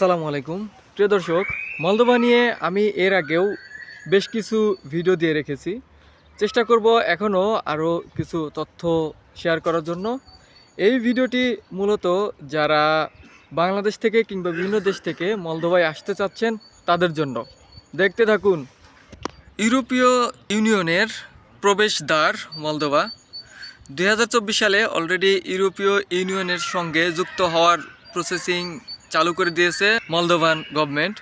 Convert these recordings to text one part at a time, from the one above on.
আসসালামু আলাইকুম। প্রিয় দর্শক, মলদোভা নিয়ে আমি এর আগেও বেশ কিছু ভিডিও দিয়ে রেখেছি। চেষ্টা করব এখনও আরও কিছু তথ্য শেয়ার করার জন্য। এই ভিডিওটি মূলত যারা বাংলাদেশ থেকে কিংবা বিভিন্ন দেশ থেকে মলদোভায় আসতে চাচ্ছেন, তাদের জন্য। দেখতে থাকুন। ইউরোপীয় ইউনিয়নের প্রবেশদ্বার, মলদোভা। দু হাজার চব্বিশ সালে অলরেডি ইউরোপীয় ইউনিয়নের সঙ্গে যুক্ত হওয়ার প্রসেসিং চালু করে দিয়েছে মলদোভান গভর্নমেন্ট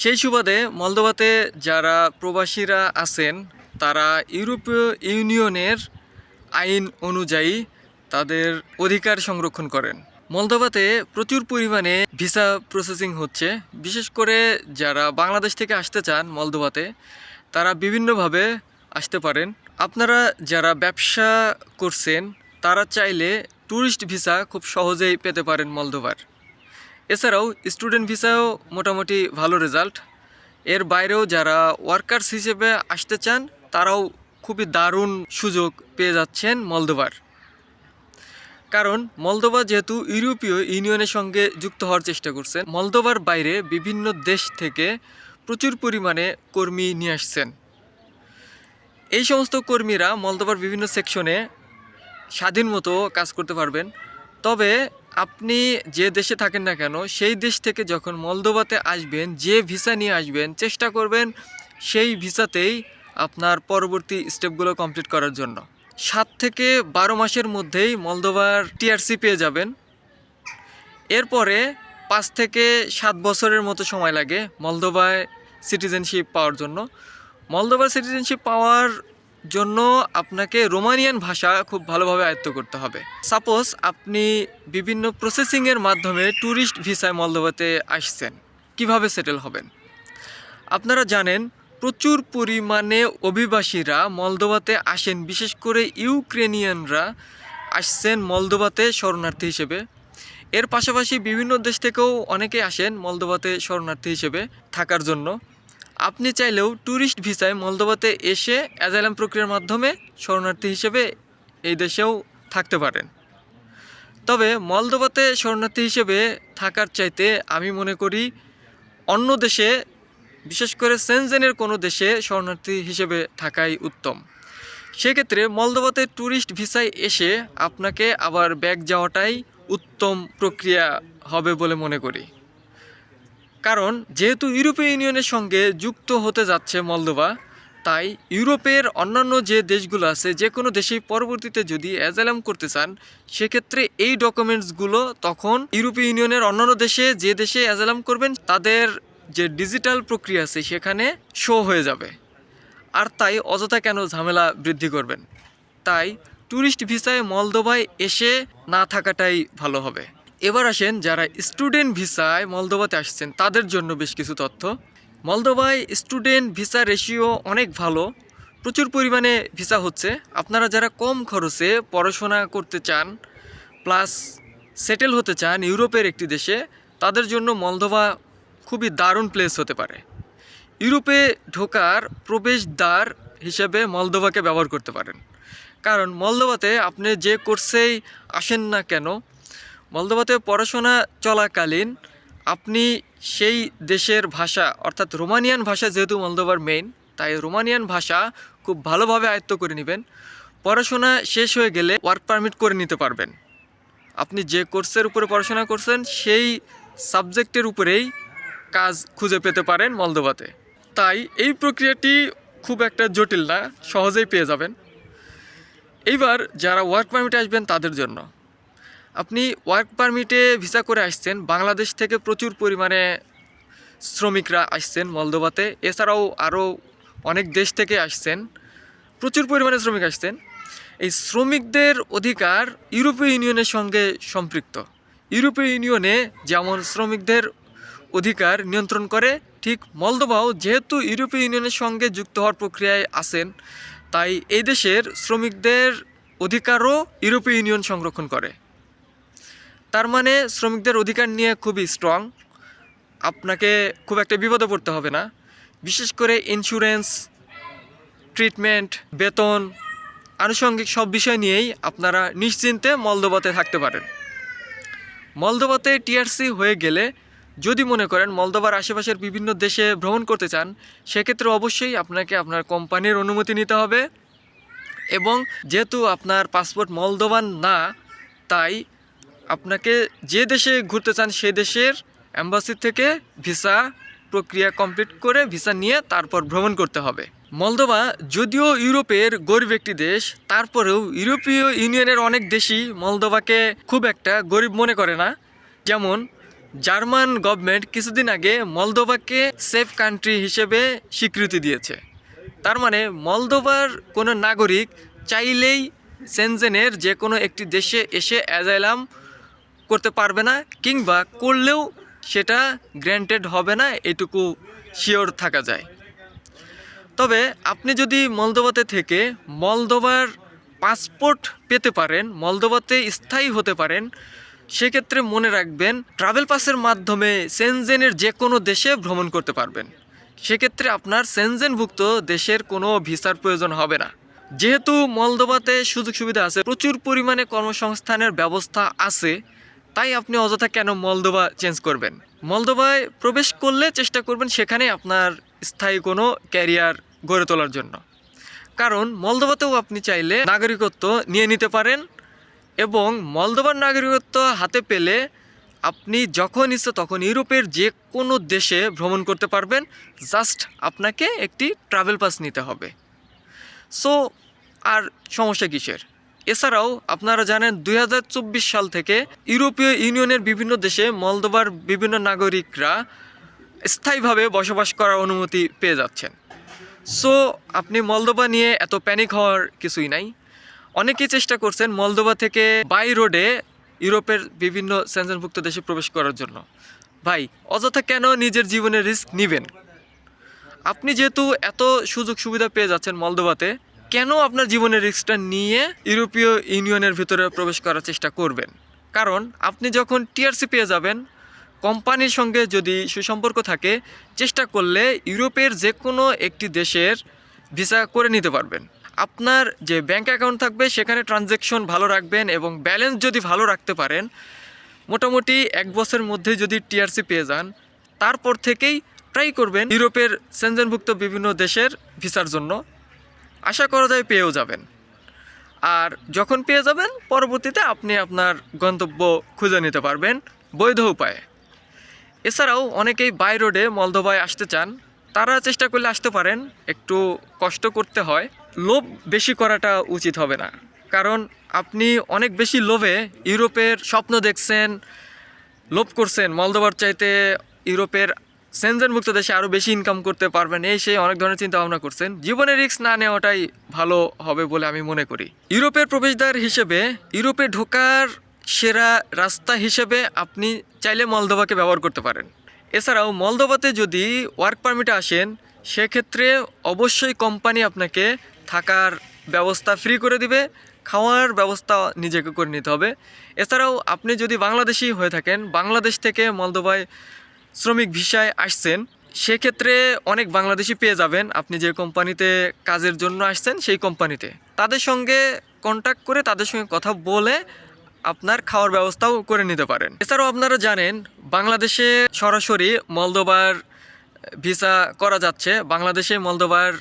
সেই সুবাদে মলদোভাতে যারা প্রবাসীরা আছেন, তারা ইউরোপীয় ইউনিয়নের আইন অনুযায়ী তাদের অধিকার সংরক্ষণ করেন। মলদোভাতে প্রচুর পরিমাণে ভিসা প্রসেসিং হচ্ছে। বিশেষ করে যারা বাংলাদেশ থেকে আসতে চান মলদোভাতে, তারা বিভিন্নভাবে আসতে পারেন। আপনারা যারা ব্যবসা করছেন, তারা চাইলে ট্যুরিস্ট ভিসা খুব সহজেই পেতে পারেন মলদোভার। এছাড়াও স্টুডেন্ট ভিসাও মোটামুটি ভালো রেজাল্ট এর বাইরেও যারা ওয়ার্কার্স হিসেবে আসতে চান, তারাও খুবই দারুণ সুযোগ পেয়ে যাচ্ছেন মলদোভার। কারণ মলদোভা যেহেতু ইউরোপীয় ইউনিয়নের সঙ্গে যুক্ত হওয়ার চেষ্টা করছে, মলদোভার বাইরে বিভিন্ন দেশ থেকে প্রচুর পরিমাণে কর্মী নিয়ে আসছেন। এই সমস্ত কর্মীরা মলদোভার বিভিন্ন সেকশনে স্বাধীন মতো কাজ করতে পারবেন। তবে আপনি যে দেশে থাকেন না কেন, সেই দেশ থেকে যখন মলদোভাতে আসবেন, যে ভিসা নিয়ে আসবেন, চেষ্টা করবেন সেই ভিসাতেই আপনার পরবর্তী স্টেপগুলো কমপ্লিট করার জন্য। সাত থেকে বারো মাসের মধ্যেই মলদোভার টিআরসি পেয়ে যাবেন। এরপরে পাঁচ থেকে সাত বছরের মতো সময় লাগে মলদোভায় সিটিজেনশিপ পাওয়ার জন্য। মলদোভার সিটিজেনশিপ পাওয়ার জন্য আপনাকে রোমানিয়ান ভাষা খুব ভালোভাবে আয়ত্ত করতে হবে। সাপোজ আপনি বিভিন্ন প্রসেসিংয়ের মাধ্যমে ট্যুরিস্ট ভিসায় মলদোভাতে আসছেন, কীভাবে সেটেল হবেন? আপনারা জানেন, প্রচুর পরিমাণে অভিবাসীরা মলদোভাতে আসেন, বিশেষ করে ইউক্রেনিয়ানরা আসছেন মলদোভাতে শরণার্থী হিসেবে। এর পাশাপাশি বিভিন্ন দেশ থেকেও অনেকে আসেন মলদোভাতে শরণার্থী হিসেবে থাকার জন্য। আপনি চাইলেও ট্যুরিস্ট ভিসায় মলদোবাতে এসে অ্যাজাইলাম প্রক্রিয়ার মাধ্যমে শরণার্থী হিসেবে এই দেশেও থাকতে পারেন। তবে মলদোভাতে শরণার্থী হিসেবে থাকার চাইতে আমি মনে করি অন্য দেশে, বিশেষ করে সেনজেনের কোনো দেশে শরণার্থী হিসেবে থাকাই উত্তম। সেক্ষেত্রে মলদোভাতে ট্যুরিস্ট ভিসায় এসে আপনাকে আবার ব্যাগ যাওয়াটাই উত্তম প্রক্রিয়া হবে বলে মনে করি। কারণ যেহেতু ইউরোপীয় ইউনিয়নের সঙ্গে যুক্ত হতে যাচ্ছে মলদোভা, তাই ইউরোপের অন্যান্য যে দেশগুলো আছে, যে কোনো দেশেই পরবর্তীতে যদি অ্যাজালাম করতে চান, সেক্ষেত্রে এই ডকুমেন্টসগুলো তখন ইউরোপীয় ইউনিয়নের অন্যান্য দেশে যে দেশে অ্যাজালাম করবেন, তাদের যে ডিজিটাল প্রক্রিয়া আছে সেখানে শো হয়ে যাবে। আর তাই অযথা কেন ঝামেলা বৃদ্ধি করবেন? তাই ট্যুরিস্ট ভিসায় মলদোভায় এসে না থাকাটাই ভালো হবে। এবার আসেন যারা স্টুডেন্ট ভিসায় মলদোভাতে আসছেন, তাদের জন্য বেশ কিছু তথ্য। মলদোভায় স্টুডেন্ট ভিসা রেশিও অনেক ভালো, প্রচুর পরিমাণে ভিসা হচ্ছে। আপনারা যারা কম খরচে পড়াশোনা করতে চান, প্লাস সেটেল হতে চান ইউরোপের একটি দেশে, তাদের জন্য মলদোভা খুবই দারুণ প্লেস হতে পারে। ইউরোপে ঢোকার প্রবেশদ্বার হিসেবে মলদোভাকে ব্যবহার করতে পারেন। কারণ মলদোভাতে আপনি যে কোর্সেই আসেন না কেন মলদোভাতে পড়াশোনা চলাকালীন আপনি সেই দেশের ভাষা, অর্থাৎ রোমানিয়ান ভাষা যেহেতু মলদোভার মেইন তাই রোমানিয়ান ভাষা খুব ভালোভাবে আয়ত্ত করে নেবেন। পড়াশোনা শেষ হয়ে গেলে ওয়ার্ক পারমিট করে নিতে পারবেন। আপনি যে কোর্সের উপরে পড়াশোনা করছেন, সেই সাবজেক্টের উপরেই কাজ খুঁজে পেতে পারেন মলদোভাতে। তাই এই প্রক্রিয়াটি খুব একটা জটিল না, সহজেই পেয়ে যাবেন। এইবার যারা ওয়ার্ক পারমিটে আসবেন তাদের জন্য। আপনি ওয়ার্ক পারমিটে ভিসা করে আসছেন, বাংলাদেশ থেকে প্রচুর পরিমাণে শ্রমিকরা আসছেন মলদোবাতে এছাড়াও আরও অনেক দেশ থেকে আসছেন, প্রচুর পরিমাণে শ্রমিক আসছেন। এই শ্রমিকদের অধিকার ইউরোপীয় ইউনিয়নের সঙ্গে সম্পৃক্ত। ইউরোপীয় ইউনিয়নে যেমন শ্রমিকদের অধিকার নিয়ন্ত্রণ করে, ঠিক মলদোবাও যেহেতু ইউরোপীয় ইউনিয়নের সঙ্গে যুক্ত হওয়ার প্রক্রিয়ায় আছেন, তাই এই দেশের শ্রমিকদের অধিকারও ইউরোপীয় ইউনিয়ন সংরক্ষণ করে। তার মানে শ্রমিকদের অধিকার নিয়ে খুবই স্ট্রং আপনাকে খুব একটা বিপদে পড়তে হবে না। বিশেষ করে ইন্স্যুরেন্স ট্রিটমেন্ট বেতন, আনুষঙ্গিক সব বিষয় নিয়েই আপনারা নিশ্চিন্তে মলদোবাতে থাকতে পারেন। মলদোবাতে টিআরসি হয়ে গেলে যদি মনে করেন মলদোবার আশেপাশের বিভিন্ন দেশে ভ্রমণ করতে চান, সেক্ষেত্রে অবশ্যই আপনাকে আপনার কোম্পানির অনুমতি নিতে হবে। এবং যেহেতু আপনার পাসপোর্ট মলদোবান না, তাই আপনাকে যে দেশে ঘুরতে চান, সে দেশের অ্যাম্বাসি থেকে ভিসা প্রক্রিয়া কমপ্লিট করে ভিসা নিয়ে তারপর ভ্রমণ করতে হবে। মলদোভা, যদিও ইউরোপের গরিব একটি দেশ, তারপরেও ইউরোপীয় ইউনিয়নের অনেক দেশই মলদোভাকে খুব একটা গরিব মনে করে না। যেমন, জার্মান গভর্নমেন্ট কিছুদিন আগে মলদোভাকে সেফ কান্ট্রি হিসেবে স্বীকৃতি দিয়েছে। তার মানে মলদোভার কোনো নাগরিক চাইলেই সেনজেনের যে কোনো একটি দেশে এসে অ্যাজাইলাম করতে পারবে না কিংবা করলেও সেটা গ্র্যান্টেড হবে না, এটুকু শিওর থাকা যায়। তবে আপনি যদি মলদোভাতে থেকে মলদোভার পাসপোর্ট পেতে পারেন, মলদোভাতে স্থায়ী হতে পারেন, সেক্ষেত্রে মনে রাখবেন ট্রাভেল পাসের মাধ্যমে সেনজেনের যে কোনো দেশে ভ্রমণ করতে পারবেন। সেক্ষেত্রে আপনার সেনজেনভুক্ত দেশের কোনো ভিসার প্রয়োজন হবে না। যেহেতু মলদোভাতে সুযোগ সুবিধা আছে, প্রচুর পরিমাণে কর্মসংস্থানের ব্যবস্থা আছে তাই আপনি অযথা কেন মলদোবা চেঞ্জ করবেন? মলদোভায় প্রবেশ করলে চেষ্টা করবেন সেখানে আপনার স্থায়ী কোনো ক্যারিয়ার গড়ে তোলার জন্য। কারণ মলদোবাতেও আপনি চাইলে নাগরিকত্ব নিয়ে নিতে পারেন এবং মলদোবার নাগরিকত্ব হাতে পেলে আপনি যখন ইচ্ছে তখন ইউরোপের যে কোনো দেশে ভ্রমণ করতে পারবেন। জাস্ট আপনাকে একটি ট্রাভেল পাস নিতে হবে। সো আর সমস্যা কিসের? এছাড়াও আপনারা জানেন দু হাজার চব্বিশ সাল থেকে ইউরোপীয় ইউনিয়নের বিভিন্ন দেশে মলদোভার বিভিন্ন নাগরিকরা স্থায়ীভাবে বসবাস করার অনুমতি পেয়ে যাচ্ছেন। সো, আপনি মলদোভা নিয়ে এত প্যানিক হওয়ার কিছুই নাই। অনেকেই চেষ্টা করছেন মলদোভা থেকে বাই রোডে ইউরোপের বিভিন্ন সেনজনভুক্ত দেশে প্রবেশ করার জন্য। ভাই, অযথা কেন নিজের জীবনের রিস্ক নেবেন? আপনি যেহেতু এত সুযোগ সুবিধা পেয়ে যাচ্ছেন মলদোভাতে কেন আপনার জীবনের রিস্কটা নিয়ে ইউরোপীয় ইউনিয়নের ভিতরে প্রবেশ করার চেষ্টা করবেন? কারণ আপনি যখন টিআরসি পেয়ে যাবেন, কোম্পানির সঙ্গে যদি সুসম্পর্ক থাকে, চেষ্টা করলে ইউরোপের যে কোনো একটি দেশের ভিসা করে নিতে পারবেন। আপনার যে ব্যাঙ্ক অ্যাকাউন্ট থাকবে, সেখানে ট্রানজ্যাকশন ভালো রাখবেন এবং ব্যালেন্স যদি ভালো রাখতে পারেন, মোটামুটি এক বছরের মধ্যে যদি টিআরসি পেয়ে যান, তারপর থেকেই ট্রাই করবেন ইউরোপের সেনজেনভুক্ত বিভিন্ন দেশের ভিসার জন্য। আশা করা যায় পেয়েও যাবেন। আর যখন পেয়ে যাবেন, পরবর্তীতে আপনি আপনার গন্তব্য খুঁজে নিতে পারবেন বৈধ উপায়ে। এছাড়াও অনেকেই বাই রোডে মলদোভায় আসতে চান। তারা চেষ্টা করলে আসতে পারেন, একটু কষ্ট করতে হয়। লোভ বেশি করাটা উচিত হবে না। কারণ আপনি অনেক বেশি লোভে ইউরোপের স্বপ্ন দেখছেন, লোভ করছেন। মলদোভার চাইতে ইউরোপের সেনজেনভুক্ত দেশে আরও বেশি ইনকাম করতে পারবেন, এই সেই অনেক ধরনের চিন্তা ভাবনা করছেন। জীবনে রিস্ক না নেওয়াটাই ভালো হবে বলে আমি মনে করি। ইউরোপের প্রবেশদ্বার হিসেবে, ইউরোপে ঢোকার সেরা রাস্তা হিসেবে আপনি চাইলে মলদোভাকে ব্যবহার করতে পারেন। এছাড়াও মলদোভাতে যদি ওয়ার্ক পারমিটে আসেন, সেক্ষেত্রে অবশ্যই কোম্পানি আপনাকে থাকার ব্যবস্থা ফ্রি করে দিবে, খাওয়ার ব্যবস্থা নিজেকে করে নিতে হবে। এছাড়াও আপনি যদি বাংলাদেশি হয়ে থাকেন, বাংলাদেশ থেকে মলদোভায় শ্রমিক ভিসায় আসছেন, সেক্ষেত্রে অনেক বাংলাদেশি পেয়ে যাবেন। আপনি যে কোম্পানিতে কাজের জন্য আসছেন, সেই কোম্পানিতে। তাদের সঙ্গে কন্ট্যাক্ট করে তাদের সঙ্গে কথা বলে আপনার খাওয়ার ব্যবস্থাও করে নিতে পারেন। এছাড়াও আপনারা জানেন, বাংলাদেশে সরাসরি মলদোবার ভিসা করা যাচ্ছে। বাংলাদেশে মলদোবার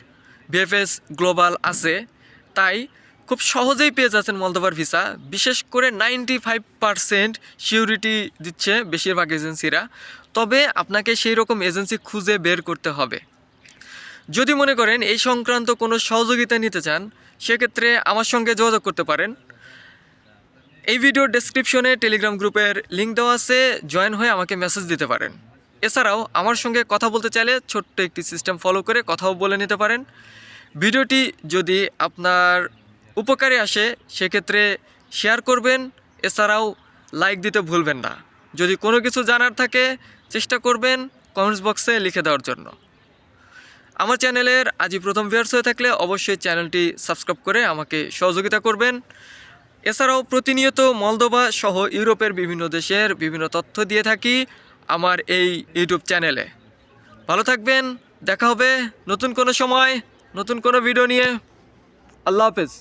বিএফএস গ্লোবাল আছে। তাই খুব সহজেই পেয়ে যাচ্ছেন মলদোবার ভিসা। বিশেষ করে নাইনটি ফাইভ পারসেন্ট সিউরিটি দিচ্ছে বেশিরভাগ এজেন্সিরা। তবে আপনাকে সেই রকম এজেন্সি খুঁজে বের করতে হবে। যদি মনে করেন এই সংক্রান্ত কোনো সহযোগিতা নিতে চান, সেক্ষেত্রে আমার সঙ্গে যোগাযোগ করতে পারেন। এই ভিডিওর ডেসক্রিপশনে টেলিগ্রাম গ্রুপের লিঙ্ক দেওয়া আছে, জয়েন হয়ে আমাকে মেসেজ দিতে পারেন। এছাড়াও আমার সঙ্গে কথা বলতে চাইলে ছোট্ট একটি সিস্টেম ফলো করে কথাও বলে নিতে পারেন। ভিডিওটি যদি আপনার উপকারে আসে, সেক্ষেত্রে শেয়ার করবেন, এছাড়াও লাইক দিতে ভুলবেন না। যদি কোনো কিছু জানার থাকে, চেষ্টা করবেন কমেন্টস বক্সে লিখে দেওয়ার জন্য। আমার চ্যানেলের আজই প্রথম ভিউয়ার্স হয়ে থাকলে অবশ্যই চ্যানেলটি সাবস্ক্রাইব করে আমাকে সহযোগিতা করবেন। এছাড়াও প্রতিনিয়ত মলদোভা সহ ইউরোপের বিভিন্ন দেশের বিভিন্ন তথ্য দিয়ে থাকি আমার এই ইউটিউব চ্যানেলে। ভালো থাকবেন, দেখা হবে নতুন কোনো সময়, নতুন কোনো ভিডিও নিয়ে। আল্লাহ হাফেজ।